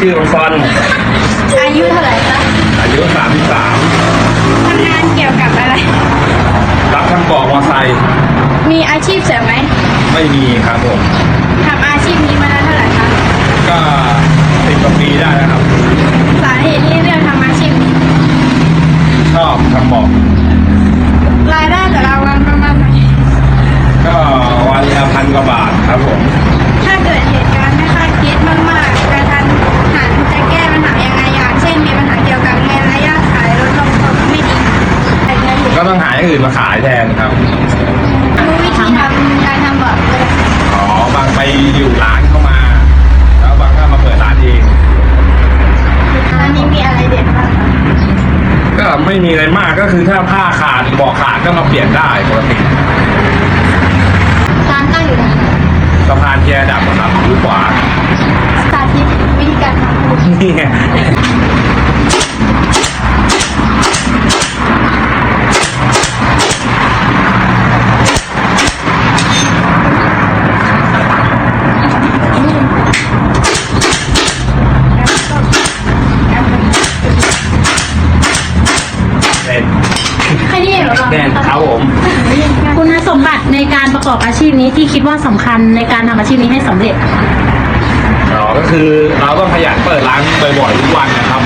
ชื่อฟอนอายุเท่าไหร่คะอายุสามสิบสามทำงานเกี่ยวกับอะไร รับทำบอกมอไซค์มีอาชีพเสริมไหมไม่มีครับผม ทำอาชีพนี้มานานเท่าไหร่คะ ก็สิบกว่าปีได้แล้วครับ สาเหตุที่เลือกทำอาชีพนี้ ชอบทำบอก รายได้แต่ละวันประมาณไหน ก็วันละพันกว่าบาทครับผม ถ้าเกิดเหตุการณ์ไม่คาดคิดมากๆกระทันหันจะแก้ปัญหายังไงอย่างเช่นมีปัญหาเกี่ยวกับเงินระยะขายรถลงทุนไม่ดีอะไรเงี้ย ก็ต้องหาอย่างอื่นมาขายแทนครับรู้วิธีทำการทำบอร์ดเลยอ๋อบางไปอยู่ร้านเข้ามา แล้วบางก็มาเปิดร้านเอง ร้านนี้มีอะไรเด็ดบ้างคะก็ไม่มีอะไรมากก็คือถ้าผ้าขาดบอกขาดก็มาเปลี่ยนได้ปกติร้านตั้งอยู่ไหนสะพานแกดับครับอยู่ขวาสาธิตวิธีการทำพูดนี่ไงเป็น แค่นี้เหรอคะแน่นครับผม คุณสมบัติในการประกอบอาชีพนี้ที่คิดว่าสำคัญในการทำอาชีพนี้ให้สำเร็จ อ๋อก็คือเราต้องขยันเปิดร้านบ่อยๆทุกวันนะครับ